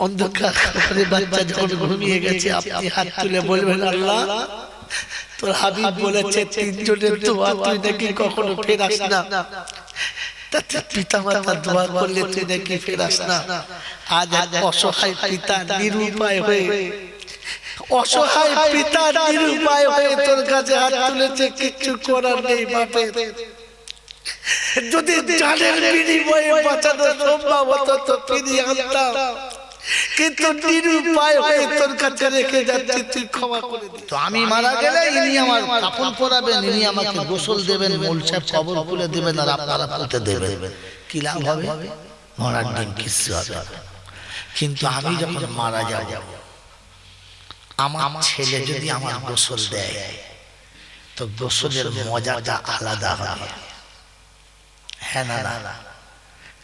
অন্ধকার ঘরে বাচ্চা যখন ঘুমিয়ে গেছে আপনি হাত তুলে বলবেন আল্লাহ তোর হাবিব বলেছে তিনজনের দোয়া তুই নাকি কখনো ফেরাস না? তাতে পিতা মাতা দোয়া করলে তুই নাকি ফেরাস না? আজ আজ অসহায় পিতা নিরুপায় হয়ে অসহায় পিতা নিরুপায় হয়ে তোর কাছে হাত তুলেছে কিচ্ছু করার নেই বাপের। যদি জানের বিনিময়ে বাঁচানো সম্ভব হতো তো ফিরিয়ে আনতাম। কিন্তু নিরুপায় হয়ে তোর কাছে রেখে যাচ্ছি তুই ক্ষমা করে দে তো আমি মারা গেলে ইনি আমার কাপড় পরাবেন ইনি আমাকে গোসল দেবেন মোল সাহেব কবর খুলে দেবেন আর আপনারা পুঁতে দেবেন। কি লাভ হবে? মরার দিন কিছু হবে কিন্তু আমি যখন মারা যাব আমার ছেলে যদি আমার গোসল দেয় তো গোসলের মজাটা আলাদা হবে। না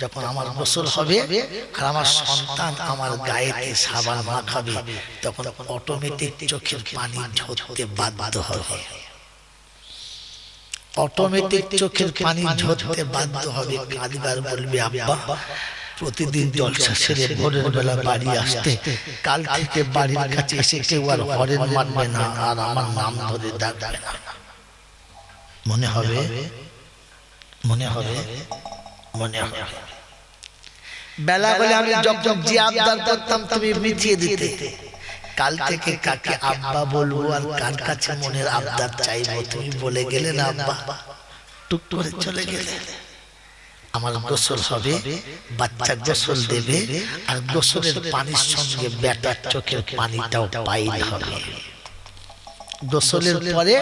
যখন আমার গোসল হবে আর আমার সন্তান আমার গায়েতে সাবান মাখাবে তখন অটোমেটিক চোখের পানি ঝরতে বাধ্য হবে। অটোমেটিক চোখের পানি ঝরতে বাধ্য হবে কাঁদবার বলবে আব্বা প্রতিদিন জলসা সেরে ভোরের বেলা বাড়ি আসতে কাল থেকে বাড়ির কাছে এসে কেউ আর হরেন মানবে না আর আমার নাম ধরে ডাকবে না। মনে হবে মনে হবে মনে হবে। বেলা বলে আমি যখন যে আবদার করতাম তুমি মিটিয়ে দিতে। কাল থেকে কাকে আব্বা বলব আর কার কাছে মনের আবদার চাইব তুমি বলে গেলে না আব্বা। টুক করে চলে গেলে। আমার গোসল হবে বাচ্চা গোসল দেবে আর গোসলের পানির সঙ্গে বেটার চোখের পানিটাও পাইল হবে। গোসলের পরে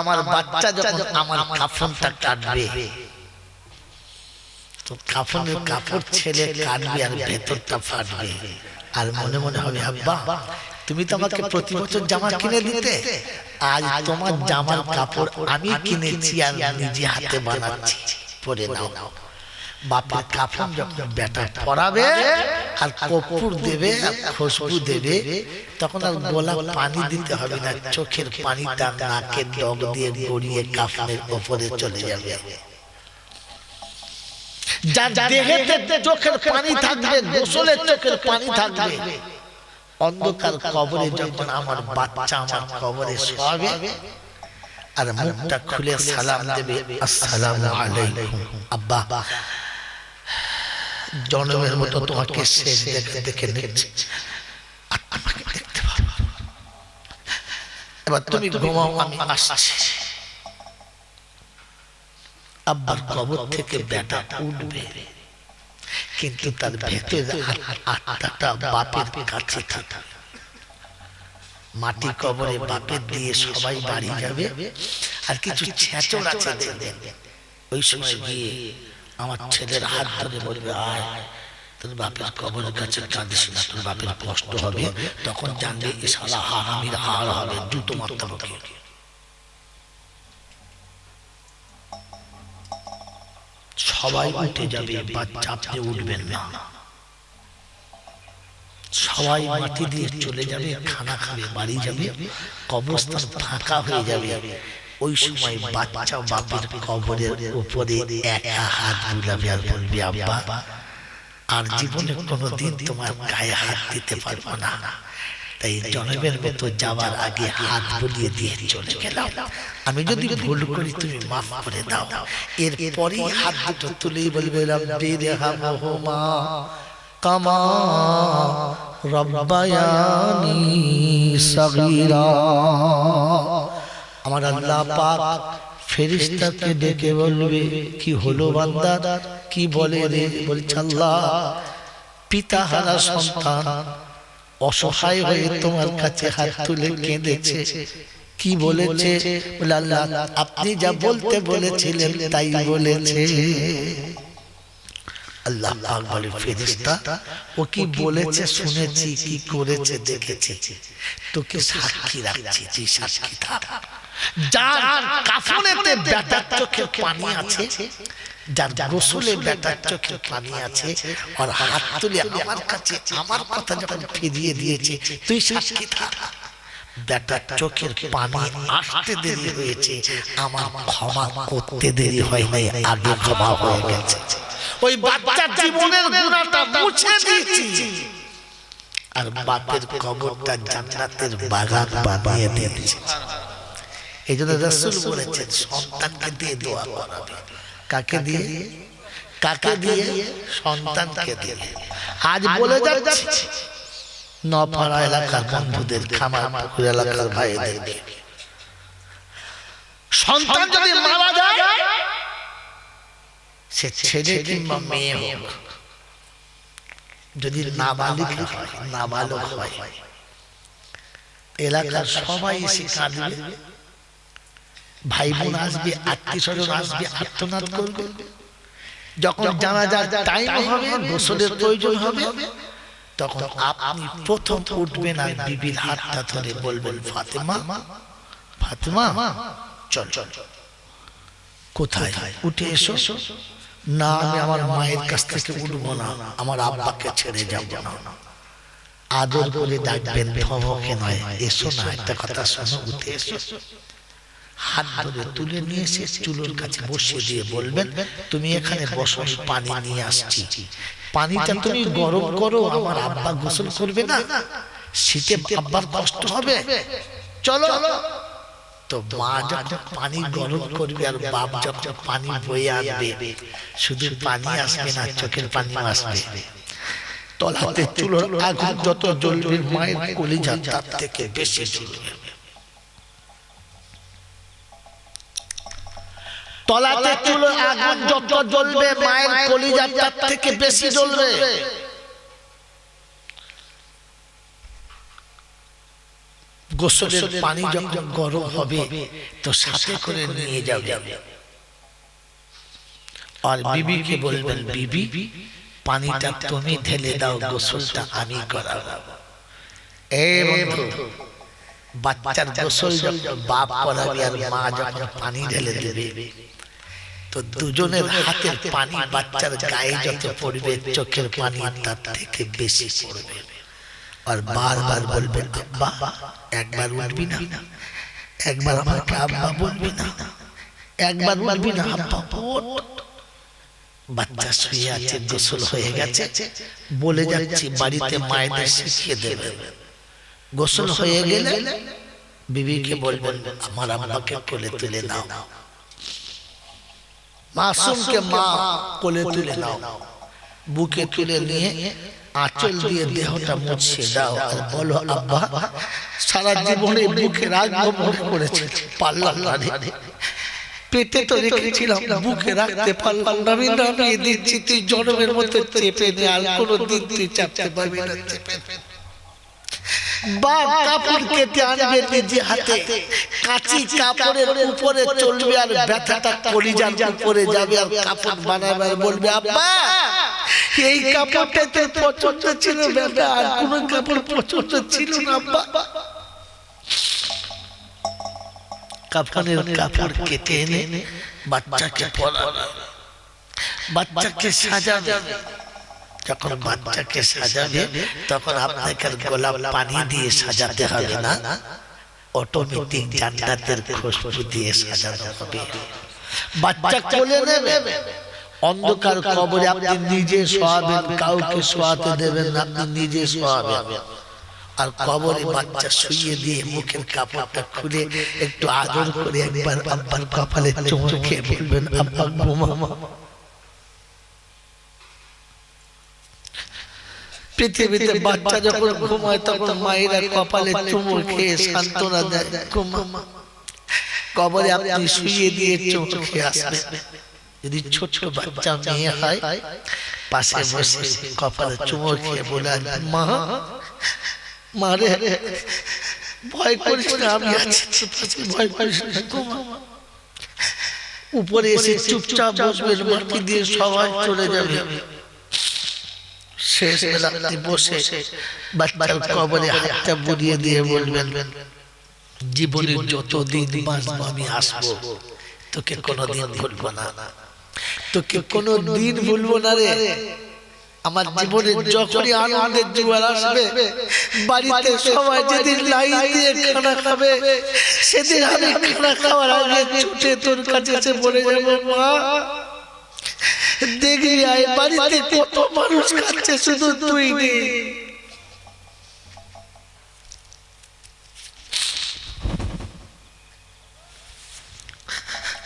আমার বাচ্চা যখন আমার কাফনটা কাটবে তো কাফনের কাপড় ছেলে কাটবে আর ভেতরটা ফাটবে। আর মনে মনে হবে আব্বা তুমি তো আমাকে প্রতি বছর জামা কিনে দিতে। আজ তোমার জামার কাপড় আমি কিনেছি আর নিজে হাতে বানাচ্ছি। পরে নাও। বাপের কাফন যখন বেটা পরাবে আর কপুর দেবে খুশবু দেবে তখন আর গোলা পানি দিতে হবে না চোখের পানিটা নাকের ডগ দিয়ে গড়িয়ে কাফনের ওপরে চলে যাবে। যার দেহেতে চোখের পানি থাকবে গোসলের চোখের পানি থাকবে। অন্ধকার কবরে যখন আমার বাচ্চা আমার কবরে শোয়াবে আর মুখটা খুলে সালাম দেবে আসসালামু আলাইকুম। আব্বা জনমের মতো তোমাকে শেষ দেখে দেখে নিচ্ছি। আর আমাকে দেখতে পাবো। এবার তুমি ঘুমাও আমি আসছি। আব্বার কবর থেকে বেটা উঠবে। কিন্তু তার ভেতরে আত্মাটা বাপের কাছে থাকবে। মাটি কবরে বাপের দিয়ে সবাই বাড়ি যাবে, আর কিছু ছেঁচড় আছে দেখবেন। ওই সময় গিয়ে আমার ছেলের হাত ধরে বলবে, আয়, তোর বাপের কবরের কাছে কাঁদিস না, তোর বাপের কষ্ট হবে। তখন জানবে এ সালা হারামির হার হবে, দ্রুত মাত্রা সবাই উঠে যাবে বাচ্চা আপনি উঠবেন না। সবাই মাটি দিয়ে চলে যাবে খানা খাবে বাড়ি যাবে কবরস্থান ফাঁকা হয়ে যাবে। ওই সময় বাচ্চা বাপের কবরের উপরে একা হাত বুলাবে আর বলবে আব্বা আর জীবনে কোনোদিন তোমার গায়ে হাত দিতে পারব না। তাই জনমের মতো যাওয়ার আগে হাত বুলিয়ে দিয়ে চলে গেলাম। আমি যদি ভুল করি তুমি মাফ করে দাও। এরপরেই হাত দুটো তুলেই বলবে রব্বি রেহামহুমা কামা রব্বায়ানি সগীরা। আমার আল্লাহ পাক ফেরিস্তাকে ডেকে বলবে কি হলো বান্দা? কি বলে রে? বলছে আল্লাহ পিতা হারা সন্তান অসহায় হয়ে তোমার কাছে হাত তুলে কেঁদেছে। কি বলেছে? আল্লাহ আপনি যা বলতে বলেছিলেন তাই বলেছে। আল্লাহ পাক বলে ফেরেশতা ও কি বলেছে শুনেছি কি করেছে দেখেছি। তোকে সাক্ষী রাখছি তুই সাক্ষী থাক যার কাফনেতে বেটার চোখে পানি আছে যার গোসলে বেটার চোখে পানি আছে আর হাত তুলে আমার কাছে আমার কথা যখন ফিরিয়ে দিয়েছে তুই সাক্ষী থাক। বেটার চোখের পানি আসতে দেরি হয়েছে আমার ক্ষমা করতে দেরি হয় নাই আগে ক্ষমা হয়ে গেছে। ওই বাচ্চার জীবনের গুণাটা মুছে দিয়েছি। আর বাপের কবরটা জান্নাতের বাগান বানিয়ে দিয়েছে। এই জন্য রসুল বলেছেন সন্তানকে দিয়ে দোয়া করাবে কাকে দিয়ে? কাকে দিয়ে? সন্তানকে দিয়ে। আজ বলে যাচ্ছে। নপাড়া এলাকার বন্ধুদের খামার পুকুর এলাকার ভাইদেরকে সন্তান যদি মারা যায় সে ছেলে কিংবা মেয়ে হোক। যদি নাবালিক হয় নাবালক হয়। এলাকার সবাই এসে কাঁদবে। ভাই বোন আসবে আত্মীয় স্বজন আসবে আত্মনাদ করবে। যখন জানা যায় টাইম হবে গোসলের প্রয়োজন হবে তখন আপনি প্রথম উঠবেন আর বিবির হাতটা ধরে বলবেন ফাতেমা ফাতেমা চল চল কোথায়? উঠে এসো। না আমি আমার মায়ের কাছ থেকে উঠবো না আমার আব্বাকে ছেড়ে যাব না। আদর করে ডাকবেন ধমকে নয় এসো না একটা কথা শোনো উঠে এসো। হাত ধরে তুলে নিয়ে এসে চুলোর কাছে বসিয়ে দিয়ে বলবেন, তুমি এখানে বসো পানি নিয়ে আসছি। পানিটা তুমি গরম করো, আমার আব্বা গোসল করবে না। শীতে আব্বার কষ্ট হবে। চলো। তো মা যখন পানি গরম করবে আর বাপ যখন পানি বয়ে আনবে, শুধু পানি আসবে না, চোখের পানি আসবে। তলাতে চুলোর আগুন যত জ্বলবে, মায়ের কলিজা তার থেকে বেশি জ্বলবে। তলাতে চুলোর আগুন যত জ্বলবে মায়ের কলিজা তার থেকে বেশি জ্বলবে। গোসলের পানি যখন গরম হবে তো সাথে করে নিয়ে যাবে। আর বিবিকে বলবেন বিবি পানিটা তুমি ঢেলে দাও গোসলটা আমি করাবো। এ বন্ধু বাচ্চার গোসল যখন বাপ করাবে আর মা যখন পানি ঢেলে দেবে তো দুজনের হাতের পানি বাচ্চার গায়ে যত পড়বে, চোখের পানি তার থেকে বেশি পড়বে। আর বারবার বলবেন আব্বা, একবার উঠবি না। একবার আমাকে আব্বা বলবি না। একবার বলবি না, আব্বা বাচ্চা শুয়ে আছে, গোসল হয়ে গেছে। বলে যাচ্ছি, বাড়িতে মায়েদের শিখিয়ে দেবে। গোসল হয়ে গেলে বিবিকে বলবেন আমার আব্বাকে কোলে তুলে নাও। মাসুমকে মা কোলে তুলে নাও। বুকে তুলে নিয়ে আঁচল দিয়ে দেহটা মুছিয়ে দাও। আর বলো আব্বা সারা জীবনে বুকে রাখব মনে করেছে। পারলাম না। পেটে তো রেখেছিলাম বুকে রাখতে পারলাম না। আমি নামিয়ে দিচ্ছি তুই জনমের মতো চেপে নে। আর কোনো দিন তুই চাপতে পারবি না চেপে বাপ কাপড় যাবে কাপড় বানাবে আর বলবে, আব্বা, এই কাপড়টা তো পছন্দ ছিল বেটা আর কোন কাপড় পছন্দ ছিল না, আব্বা। কাপড়ের কাপড় যখন বাচ্চাকে সাজাবে তখন আপনাকে গোলাপ পানি দিয়ে সাজাতে হবে না। অটোমেটিক জান্নাতের খুশবু দিয়ে সাজানো হবে। বাচ্চা কোলে নেবে। অন্ধকার কবরে আপনি নিজে শোয়াবেন কাউকে শোয়াতে দেবেন না আপনি নিজে শোয়াবেন আর কবরে বাচ্চা শুইয়ে দিয়ে মুখের কাপড়টা খুলে একটু আদর করে একবার আব্বার কপালে চুমু খেয়ে বলবেন আব্বা পৃথিবীতে বাচ্চা যখন ঘুমায় তখন মায়েরা কপালে চুমু খেয়ে সান্ত্বনা দেয়। কবরে আপনি শুয়ে দিয়ে চুমু খেয়ে আসবেন। যদি ছোট বাচ্চা মেয়ে হয় পাশে বসে কপালে চুমু খেয়ে বলে মা মারে ভয় করিস না আমি আছি ভয় করিস উপরে এসে চুপচাপ বসবেন মাটি দিয়ে সবাই চলে যাবে। শেষ বেলাতে বসে বাচ্চার কবরে হাতটা বুড়িয়ে দিয়ে বলবেন। জীবনের যত দিন বাঁচবো আমি আসব। তোকে কোনোদিন ভুলবো না। তোকে কোনো দিন ভুলবো না রে। আমার জীবনে যখনই আনন্দের জোয়ার আসবে বাড়িতে সবাই যেদিন লাইন দিয়ে খানা খাবে সেদিন আমি খানা খাওয়ার আগে ছুটে তোর কাছে এসে বলে যাব মা। দেখি আয় বাড়িতে কত মানুষ খাচ্ছে শুধু তুই। নেই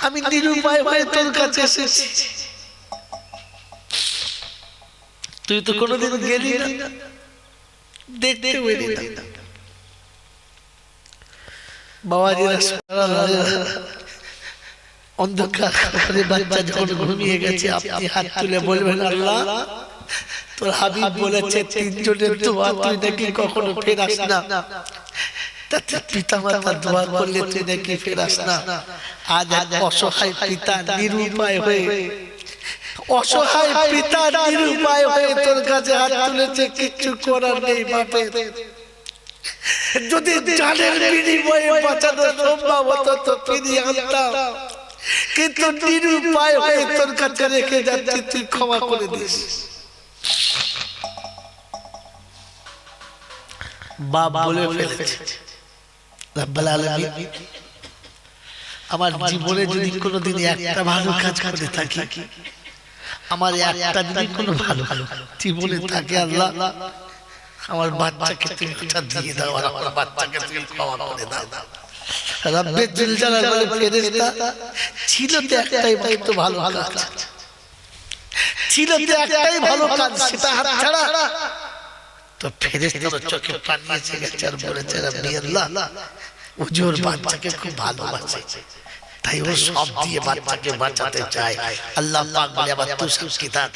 আমি নিরুপায় হয়ে তোর কাছে এসেছি। তুই তো কোনোদিন গেলি না। দেখতে পেলি না বাবাজিরা সারা অন্ধকার বাচ্চা যখন ঘুমিয়ে গেছে, আপনি হাত তুলে বলবেন, আল্লাহ, তোর হাবিব বলেছে, তিনজনের দোয়া তুই নাকি কখনো ফেরাস না? কাছে কিচ্ছু করার নেই বাপের। যদি জানের বিনিময়ে বাঁচানো সম্ভব হতো, তো ফিরিয়ে আনতাম। কিন্তু নিরুপায় হয়ে তোর কাছে রেখে যাচ্ছি তুই ক্ষমা করে দিস। বাপ বলে ফেলেছে রাব্বাল আলামিন আমার জীবনে যদি কোনোদিন একটা ভালো কাজ করে থাকি আমার একটা যদি কোনো ভালো জীবনে থাকে আল্লাহ। আমার বাচ্চাকে তুমি দিয়ে দাও আমার বাচ্চাকে তুমি ক্ষমা করে দাও। রব্বে জুল বলে ফেরেশতা ছিল তো একটাই তো ভালো কাজ। ছিল তো একটাই ভালো কাজ সেটা হাত ছাড়া। তো ফেরেশতার চোখে পানি এসে গেছে আর বলেছে রব্বি আল্লাহ উজোর বাচ্চাকে খুব ভালোবাসে। তাই ও সব দিয়ে বাচ্চাকে বাঁচাতে চায়। আল্লাহ পাক বলে আবার তুষার কিতাব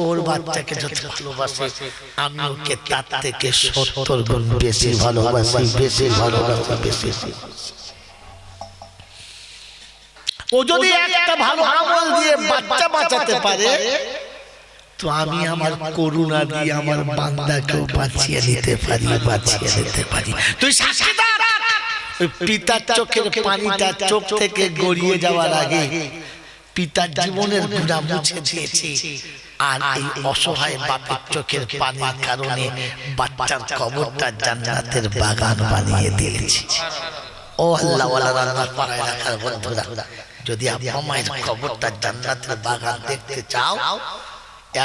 ওর বাচ্চাকে যত ভালোবাসে আমি ওকে তার থেকে সত্তর গুণ বেশি ভালোবাসি বেশি ভালোবাসি। বেশি ও যদি একটা ভালো আমল দিয়ে বাচ্চা বাঁচাতে পারে তো আমি আমার করুণা দিয়ে আমার বান্দাকেও বাঁচিয়ে নিতে পারি বাঁচিয়ে নিতে পারি। তুই পিতার চোখের পানিটা চোখ থেকে গড়িয়ে যাওয়ার আগে পিতার জীবনের গুণা মুছে দিয়েছি। আর এই অসহায় বাপের চোখের পানির কারণে বাচ্চার কবরটা জান্নাতের বাগান বানিয়ে দিয়েছি। ও আল্লাহ বন্ধুরা, যদি মায়ের কবরটা জান্নাতের বাগান দেখতে চাও,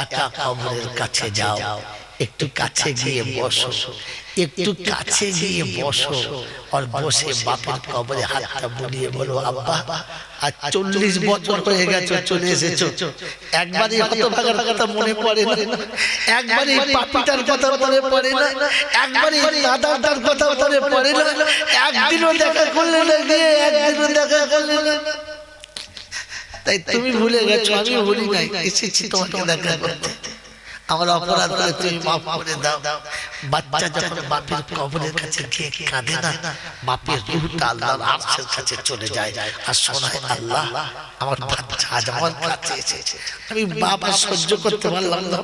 একা কবরের কাছে যাও। একটু কাছে গিয়ে বসো। একটু কাছে গিয়ে বসো। আর বসে বাপের কবরে হাতটা বুলিয়ে বলো আব্বা আর চল্লিশ বছর হয়ে গেছে চলে এসেছ। একবারই হতভাগার কথা মনে পড়ে না। একবারই পাপিটার কথা মনে পড়ে না। একবারই দাদাটার কথা মনে পড়ে না। একদিনও দেখা করলে না গিয়ে একদিনও দেখা করলে না। তাই তুমি ভুলে গেছো আমি ভুলি নাই। এসেছি তোমাকে দেখা করতে। আমার অপরাধ করে তুমি মাফ করে দাও। বাচ্চা যখন বাপের কবরের কাছে গিয়ে কাঁদে না বাপের রুহটা আল্লাহর আরশের কাছে চলে যায়। আর শোনায় আল্লাহ আমার বাচ্চা আজ আমার কাছে এসেছে। আমি বাবা সহ্য করতে পারলাম না।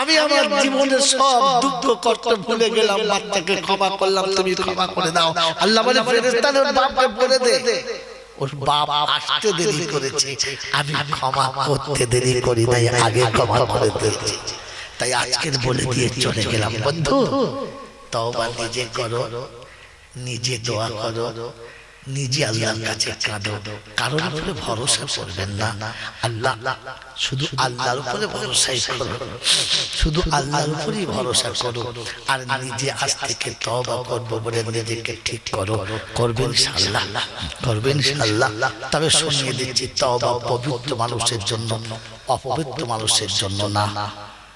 আমি আমার জীবনের সব দুঃখ কষ্ট ভুলে গেলাম বাচ্চাকে ক্ষমা করলাম তুমি ক্ষমা করে দাও। আল্লাহ বলে ফেরেশতাদের বাপকে বলে দে। ওর বাপ আসতে দেরি করেছে। আমি ক্ষমা করতে দেরি করি তাই আগে ক্ষমা করে দিয়েছি। তাই আজকের বলে দিয়ে চলে গেলাম বন্ধু। তওবা নিজে করো নিজে দোয়া করো। নিজে আল্লাহর কাছে কাঁদো। কারোর উপরে ভরসা করবেন না। আল্লাহ শুধু আল্লাহর উপরে ভরসাই করো। শুধু আল্লাহর উপরেই ভরসা করো। আর নিজে আজ থেকে তওবা করব বলে নিজেকে ঠিক করো। করবেন সাল্লাহ করবেন সাল্লাহ তবে শুনিয়ে দিচ্ছি, তওবা পবিত্র মানুষের জন্য, অপবিত্র মানুষের জন্য না।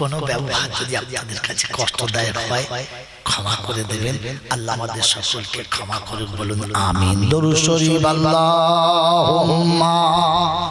কোনো ব্যবহার যদি আপনাদের কাছে কষ্টদায়ক হয় ক্ষমা করে দেবেন। আল্লাহ আমাদের সকলকে ক্ষমা করুন বলুন আমিন। দরুদ শরীফ আল্লাহুম্মা।